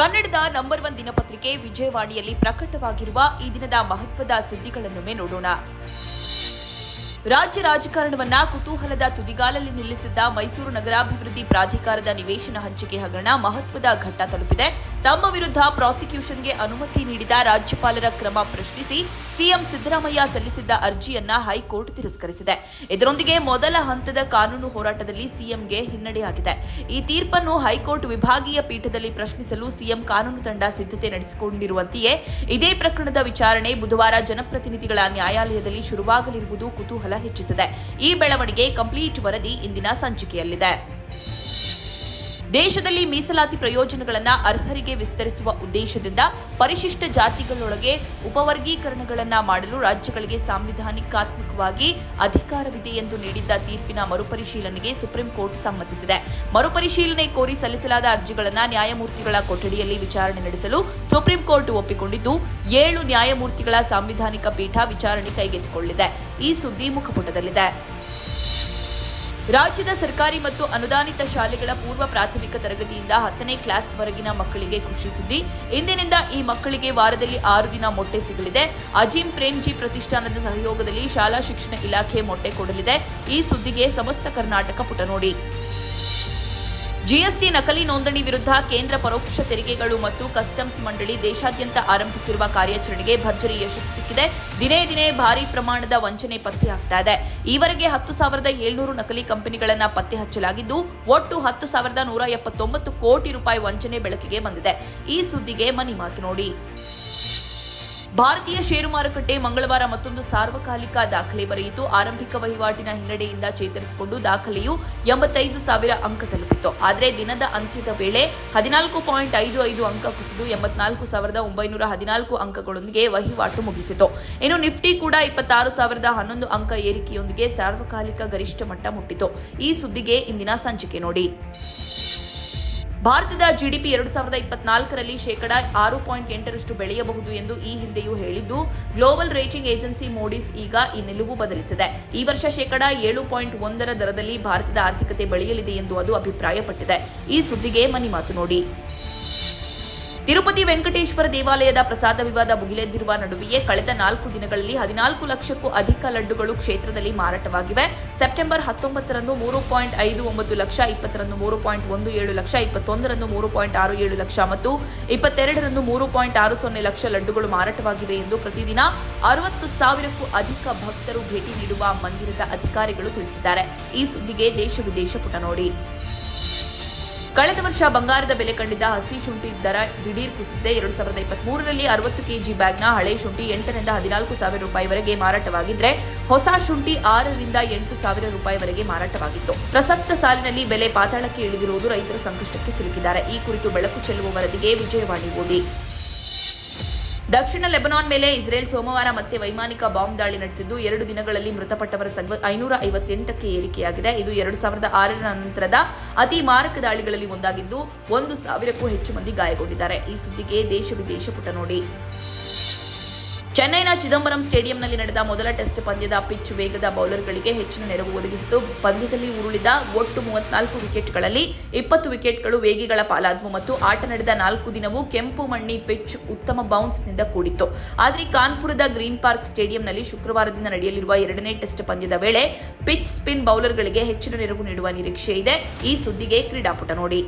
ಕನ್ನಡದ number one ದಿನಪತ್ರಿಕೆ ವಿಜಯವಾಣಿಯಲ್ಲಿ ಪ್ರಕಟವಾಗಿರುವ ಈ ದಿನದ ಮಹತ್ವದ ಸುದ್ದಿಗಳನ್ನೊಮ್ಮೆ ನೋಡೋಣ. ರಾಜ್ಯ ರಾಜಕಾರಣವನ್ನ ಕುತೂಹಲದ ತುದಿಗಾಲಲ್ಲಿ ನಿಲ್ಲಿಸಿದ್ದ ಮೈಸೂರು ನಗರಾಭಿವೃದ್ಧಿ ಪ್ರಾಧಿಕಾರದ ನಿವೇಶನ ಹಂಚಿಕೆ ಹಗರಣ ಮಹತ್ವದ ಘಟ್ಟ ತಲುಪಿದೆ. ತಮ್ಮ ವಿರುದ್ಧ ಪ್ರಾಸಿಕ್ಯೂಷನ್ಗೆ ಅನುಮತಿ ನೀಡಿದ ರಾಜ್ಯಪಾಲರ ಕ್ರಮ ಪ್ರಶ್ನಿಸಿ ಸಿಎಂ ಸಿದ್ದರಾಮಯ್ಯ ಸಲ್ಲಿಸಿದ್ದ ಅರ್ಜಿಯನ್ನ ಹೈಕೋರ್ಟ್ ತಿರಸ್ಕರಿಸಿದೆ. ಇದರೊಂದಿಗೆ ಮೊದಲ ಹಂತದ ಕಾನೂನು ಹೋರಾಟದಲ್ಲಿ ಸಿಎಂಗೆ ಹಿನ್ನಡೆಯಾಗಿದೆ. ಈ ತೀರ್ಪನ್ನು ಹೈಕೋರ್ಟ್ ವಿಭಾಗೀಯ ಪೀಠದಲ್ಲಿ ಪ್ರಶ್ನಿಸಲು ಸಿಎಂ ಕಾನೂನು ತಂಡ ಸಿದ್ಧತೆ ನಡೆಸಿಕೊಂಡಿರುವಂತೆಯೇ ಇದೇ ಪ್ರಕರಣದ ವಿಚಾರಣೆ ಬುಧವಾರ ಜನಪ್ರತಿನಿಧಿಗಳ ನ್ಯಾಯಾಲಯದಲ್ಲಿ ಶುರುವಾಗಲಿರುವುದು ಕುತೂಹಲ ಹೆಚ್ಚಿಸಿದೆ. ಈ ಬೆಳವಣಿಗೆ ಕಂಪ್ಲೀಟ್ ವರದಿ ಇಂದಿನ ಸಂಚಿಕೆಯಲ್ಲಿದೆ. ದೇಶದಲ್ಲಿ ಮೀಸಲಾತಿ ಪ್ರಯೋಜನಗಳನ್ನು ಅರ್ಹರಿಗೆ ವಿಸ್ತರಿಸುವ ಉದ್ದೇಶದಿಂದ ಪರಿಶಿಷ್ಟ ಜಾತಿಗಳೊಳಗೆ ಉಪವರ್ಗೀಕರಣಗಳನ್ನು ಮಾಡಲು ರಾಜ್ಯಗಳಿಗೆ ಸಾಂವಿಧಾನಿಕಾತ್ಮಕವಾಗಿ ಅಧಿಕಾರವಿದೆ ಎಂದು ನೀಡಿದ್ದ ತೀರ್ಪಿನ ಮರುಪರಿಶೀಲನೆಗೆ ಸುಪ್ರೀಂ ಕೋರ್ಟ್ ಸಮ್ಮತಿಸಿದೆ. ಮರುಪರಿಶೀಲನೆ ಕೋರಿ ಸಲ್ಲಿಸಲಾದ ಅರ್ಜಿಗಳನ್ನು ನ್ಯಾಯಮೂರ್ತಿಗಳ ಕೊಠಡಿಯಲ್ಲಿ ವಿಚಾರಣೆ ನಡೆಸಲು ಸುಪ್ರೀಂ ಕೋರ್ಟ್ ಒಪ್ಪಿಕೊಂಡಿದ್ದು, ಏಳು ನ್ಯಾಯಮೂರ್ತಿಗಳ ಸಾಂವಿಧಾನಿಕ ಪೀಠ ವಿಚಾರಣೆ ಕೈಗೆತ್ತಿಕೊಳ್ಳಿದೆ ಈ ಸುದ್ದಿ ಮುಖಪುಟದಲ್ಲಿದೆ. ರಾಜ್ಯದ ಸರ್ಕಾರಿ ಮತ್ತು ಅನುದಾನಿತ ಶಾಲೆಗಳ ಪೂರ್ವ ಪ್ರಾಥಮಿಕ ತರಗತಿಯಿಂದ ಹತ್ತನೇ ಕ್ಲಾಸ್ವರೆಗಿನ ಮಕ್ಕಳಿಗೆ ಖುಷಿ ಸುದ್ದಿ. ಇಂದಿನಿಂದ ಈ ಮಕ್ಕಳಿಗೆ ವಾರದಲ್ಲಿ ಆರು ದಿನ ಮೊಟ್ಟೆ ಸಿಗಲಿದೆ. ಅಜೀಂ ಪ್ರೇಮ್ಜಿ ಪ್ರತಿಷ್ಠಾನದ ಸಹಯೋಗದಲ್ಲಿ ಶಾಲಾ ಶಿಕ್ಷಣ ಇಲಾಖೆ ಮೊಟ್ಟೆ ಕೊಡಲಿದೆ. ಈ ಸುದ್ದಿಗೆ ಸಮಸ್ತ ಕರ್ನಾಟಕ ಪುಟ ನೋಡಿ ಜಿಎಸ್ಟಿ ನಕಲಿ ನೋಂದಣಿ ವಿರುದ್ಧ ಕೇಂದ್ರ ಪರೋಕ್ಷ ತೆರಿಗೆಗಳು ಮತ್ತು ಕಸ್ಟಮ್ಸ್ ಮಂಡಳಿ ದೇಶಾದ್ಯಂತ ಆರಂಭಿಸಿರುವ ಕಾರ್ಯಾಚರಣೆಗೆ ಭರ್ಜರಿ ಯಶಸ್ಸು ಸಿಕ್ಕಿದೆ. ದಿನೇ ದಿನೇ ಭಾರಿ ಪ್ರಮಾಣದ ವಂಚನೆ ಪತ್ತೆಯಾಗ್ತಾ ಇದೆ. ಈವರೆಗೆ ಹತ್ತು ಸಾವಿರದ ಏಳ್ನೂರು ನಕಲಿ ಕಂಪನಿಗಳನ್ನು ಪತ್ತೆ ಹಚ್ಚಲಾಗಿದ್ದು, ಒಟ್ಟು ಹತ್ತು ಸಾವಿರದ ನೂರ ಎಪ್ಪತ್ತೊಂಬತ್ತು ಕೋಟಿ ರೂಪಾಯಿ ವಂಚನೆ ಬೆಳಕಿಗೆ ಬಂದಿದೆ. ಈ ಸುದ್ದಿಗೆ ಮನಿ ಮಾತು ನೋಡಿ. ಭಾರತೀಯ ಷೇರು ಮಾರುಕಟ್ಟೆ ಮಂಗಳವಾರ ಮತ್ತೊಂದು ಸಾರ್ವಕಾಲಿಕ ದಾಖಲೆ ಬರೆಯಿತು. ಆರಂಭಿಕ ವಹಿವಾಟಿನ ಹಿನ್ನಡೆಯಿಂದ ಚೇತರಿಸಿಕೊಂಡು ದಾಖಲೆಯು ಎಂಬತ್ತೈದು ಸಾವಿರ ಅಂಕ ತಲುಪಿತ್ತು. ಆದರೆ ದಿನದ ಅಂತ್ಯದ ವೇಳೆ ಹದಿನಾಲ್ಕು ಪಾಯಿಂಟ್ ಐದು ಐದು ಅಂಕ ಕುಸಿದು ಎಂಬತ್ನಾಲ್ಕು ಸಾವಿರದ ಒಂಬೈನೂರ ಹದಿನಾಲ್ಕು ಅಂಕಗಳೊಂದಿಗೆ ವಹಿವಾಟು ಮುಗಿಸಿತು. ಇನ್ನು ನಿಫ್ಟಿ ಕೂಡ ಇಪ್ಪತ್ತಾರು ಸಾವಿರದ ಹನ್ನೊಂದು ಅಂಕ ಏರಿಕೆಯೊಂದಿಗೆ ಸಾರ್ವಕಾಲಿಕ ಗರಿಷ್ಠ ಮಟ್ಟ ಮುಟ್ಟಿತು. ಈ ಸುದ್ದಿಗೆ ಇಂದಿನ ಸಂಚಿಕೆ ನೋಡಿ. ಭಾರತದ ಜಿಡಿಪಿ ಎರಡು ಸಾವಿರದ ಇಪ್ಪತ್ನಾಲ್ಕರಲ್ಲಿ ಶೇಕಡಾ ಆರು ಪಾಯಿಂಟ್ ಎಂಟರಷ್ಟು ಬೆಳೆಯಬಹುದು ಎಂದು ಈ ಹಿಂದೆಯೂ ಹೇಳಿದ್ದು, ಗ್ಲೋಬಲ್ ರೇಟಿಂಗ್ ಏಜೆನ್ಸಿ ಮೋಡಿಸ್ ಈಗ ಈ ನಿಲುವು ಬದಲಿಸಿದೆ. ಈ ವರ್ಷ ಶೇಕಡಾ ಏಳು ಪಾಯಿಂಟ್ ಒಂದರ ದರದಲ್ಲಿ ಭಾರತದ ಆರ್ಥಿಕತೆ ಬೆಳೆಯಲಿದೆ ಎಂದು ಅದು ಅಭಿಪ್ರಾಯಪಟ್ಟಿದೆ. ಈ ಸುದ್ದಿಗೆ ಮನಿ ಮಾತು ನೋಡಿ. ತಿರುಪತಿ ವೆಂಕಟೇಶ್ವರ ದೇವಾಲಯದ ಪ್ರಸಾದ ವಿವಾದ ಭುಗಿಲೆದ್ದಿರುವ ನಡುವೆಯೇ ಕಳೆದ ನಾಲ್ಕು ದಿನಗಳಲ್ಲಿ ಹದಿನಾಲ್ಕು ಲಕ್ಷಕ್ಕೂ ಅಧಿಕ ಲಡ್ಡುಗಳು ಕ್ಷೇತ್ರದಲ್ಲಿ ಮಾರಾಟವಾಗಿವೆ. ಸೆಪ್ಟೆಂಬರ್ ಹತ್ತೊಂಬತ್ತರಂದು ಮೂರು ಪಾಯಿಂಟ್ ಐದು ಒಂಬತ್ತು ಲಕ್ಷ ಇಪ್ಪತ್ತರಂದು ಮೂರು ಪಾಯಿಂಟ್ ಒಂದು ಏಳು ಲಕ್ಷ ಇಪ್ಪತ್ತೊಂದರಂದು ಮೂರು ಪಾಯಿಂಟ್ ಆರು ಏಳು ಲಕ್ಷ ಮತ್ತು ಇಪ್ಪತ್ತೆರಡರಂದು ಮೂರು ಪಾಯಿಂಟ್ ಆರು ಸೊನ್ನೆ ಲಕ್ಷ ಲಡ್ಡುಗಳು ಮಾರಾಟವಾಗಿವೆ ಎಂದು ಪ್ರತಿದಿನ ಅರವತ್ತು ಸಾವಿರಕ್ಕೂ ಅಧಿಕ ಭಕ್ತರು ಭೇಟಿ ನೀಡುವ ಮಂದಿರದ ಅಧಿಕಾರಿಗಳು ತಿಳಿಸಿದ್ದಾರೆ. ಈ ಸುದ್ದಿಗೆ ದೇಶ ವಿದೇಶ ಪುಟ ನೋಡಿ. ಕಳೆದ ವರ್ಷ ಬಂಗಾರದ ಬೆಲೆ ಕಂಡಿದ್ದ ಹಸಿ ಶುಂಠಿ ದರ ದಿಢೀರ್ ಕುಸಿದೆ ಎರಡು ಸಾವಿರದ ಇಪ್ಪತ್ತ್ ಮೂರರಲ್ಲಿ ಅರವತ್ತು ಕೆಜಿ ಬ್ಯಾಗ್ನ ಹಳೆ ಶುಂಠಿ ಎಂಟರಿಂದ ಹದಿನಾಲ್ಕು ಸಾವಿರ ರೂಪಾಯಿವರೆಗೆ ಮಾರಾಟವಾಗಿದ್ದರೆ ಹೊಸ ಶುಂಠಿ ಆರರಿಂದ ಎಂಟು ಸಾವಿರ ರೂಪಾಯಿವರೆಗೆ ಮಾರಾಟವಾಗಿತ್ತು. ಪ್ರಸಕ್ತ ಸಾಲಿನಲ್ಲಿ ಬೆಲೆ ಪಾತಾಳಕ್ಕೆ ಇಳಿದಿರುವುದು ರೈತರು ಸಂಕಷ್ಟಕ್ಕೆ ಸಿಲುಕಿದ್ದಾರೆ. ಈ ಕುರಿತು ಬೆಳಕು ಚೆಲ್ಲುವ ವರದಿಗೆ ವಿಜಯವಾಣಿ ಓದಿ. ದಕ್ಷಿಣ ಲೆಬನಾನ್ ಮೇಲೆ ಇಸ್ರೇಲ್ ಸೋಮವಾರ ಮತ್ತೆ ವೈಮಾನಿಕ ಬಾಂಬ್ ದಾಳಿ ನಡೆಸಿದ್ದು. ಎರಡು ದಿನಗಳಲ್ಲಿ ಮೃತಪಟ್ಟವರ ಸಂಖ್ಯೆ ಐನೂರ ಐವತ್ತೆಂಟಕ್ಕೆ ಏರಿಕೆಯಾಗಿದೆ. ಇದು ಎರಡು ಸಾವಿರದ ಆರರ ನಂತರದ ಅತಿ ಮಾರಕ ದಾಳಿಗಳಲ್ಲಿ ಒಂದಾಗಿದ್ದು, ಒಂದು ಸಾವಿರಕ್ಕೂ ಹೆಚ್ಚು ಮಂದಿ ಗಾಯಗೊಂಡಿದ್ದಾರೆ. ಈ ಸುದ್ದಿಗೆ ದೇಶ ವಿದೇಶ ಪುಟ ನೋಡಿ. ಚೆನ್ನೈನ ಚಿದಂಬರಂ ಸ್ಟೇಡಿಯಂನಲ್ಲಿ ನಡೆದ ಮೊದಲ ಟೆಸ್ಟ್ ಪಂದ್ಯದ ಪಿಚ್ ವೇಗದ ಬೌಲರ್ಗಳಿಗೆ ಹೆಚ್ಚಿನ ನೆರವು ಒದಗಿಸಿತು. ಪಂದ್ಯದಲ್ಲಿ ಉರುಳಿದ ಒಟ್ಟು ಮೂವತ್ನಾಲ್ಕು ವಿಕೆಟ್ಗಳಲ್ಲಿ ಇಪ್ಪತ್ತು ವಿಕೆಟ್ಗಳು ವೇಗಿಗಳ ಪಾಲಾದವು ಮತ್ತು ಆಟ ನಡೆದ ನಾಲ್ಕು ದಿನವೂ ಕೆಂಪು ಮಣ್ಣಿ ಪಿಚ್ ಉತ್ತಮ ಬೌನ್ಸ್ನಿಂದ ಕೂಡಿತ್ತು. ಆದರೆ ಕಾನ್ಪುರದ ಗ್ರೀನ್ ಪಾರ್ಕ್ ಸ್ಟೇಡಿಯಂನಲ್ಲಿ ಶುಕ್ರವಾರದಿಂದ ನಡೆಯಲಿರುವ ಎರಡನೇ ಟೆಸ್ಟ್ ಪಂದ್ಯದ ವೇಳೆ ಪಿಚ್ ಸ್ಪಿನ್ ಬೌಲರ್ಗಳಿಗೆ ಹೆಚ್ಚಿನ ನೆರವು ನೀಡುವ ನಿರೀಕ್ಷೆ ಇದೆ ಈ ಸುದ್ದಿಗೆ ಕ್ರೀಡಾಪುಟ ನೋಡಿ.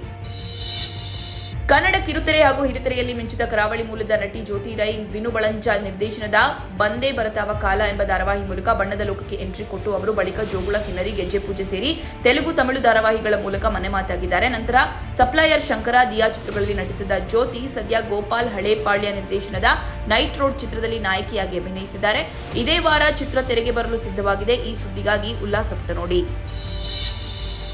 ಕನ್ನಡ ಕಿರುತೆರೆ ಹಾಗೂ ಹಿರಿತೆರೆಯಲ್ಲಿ ಮಿಂಚಿದ ಕರಾವಳಿ ಮೂಲದ ನಟಿ ಜ್ಯೋತಿ ರೈ ವಿನು ಬಳಂಜ ನಿರ್ದೇಶನದ ಬಂದೇ ಬರತಾವ ಕಾಲ ಎಂಬ ಧಾರಾವಾಹಿ ಮೂಲಕ ಬಣ್ಣದ ಲೋಕಕ್ಕೆ ಎಂಟ್ರಿ ಕೊಟ್ಟು ಅವರು ಬಳಿಕ ಜೋಗುಳ ಕಿನ್ನರಿ, ಗೆಜ್ಜೆ ಪೂಜೆ ಸೇರಿ ತೆಲುಗು, ತಮಿಳು ಧಾರಾವಾಹಿಗಳ ಮೂಲಕ ಮನೆ ಮಾತಾಗಿದ್ದಾರೆ. ನಂತರ ಸಪ್ಲೈಯರ್ ಶಂಕರ ದಿಯಾ ಚಿತ್ರಗಳಲ್ಲಿ ನಟಿಸಿದ ಜ್ಯೋತಿ, ಸದ್ಯ ಗೋಪಾಲ್ ಹಳೇಪಾಳ್ಯ ನಿರ್ದೇಶನದ ನೈಟ್ ರೋಡ್ ಚಿತ್ರದಲ್ಲಿ ನಾಯಕಿಯಾಗಿ ಅಭಿನಯಿಸಿದ್ದಾರೆ. ಇದೇ ವಾರ ಚಿತ್ರ ತೆರೆಗೆ ಬರಲು ಸಿದ್ಧವಾಗಿದೆ. ಈ ಸುದ್ದಿಗಾಗಿ ಉಲ್ಲಾಸಪಟ್ಟ ನೋಡಿ.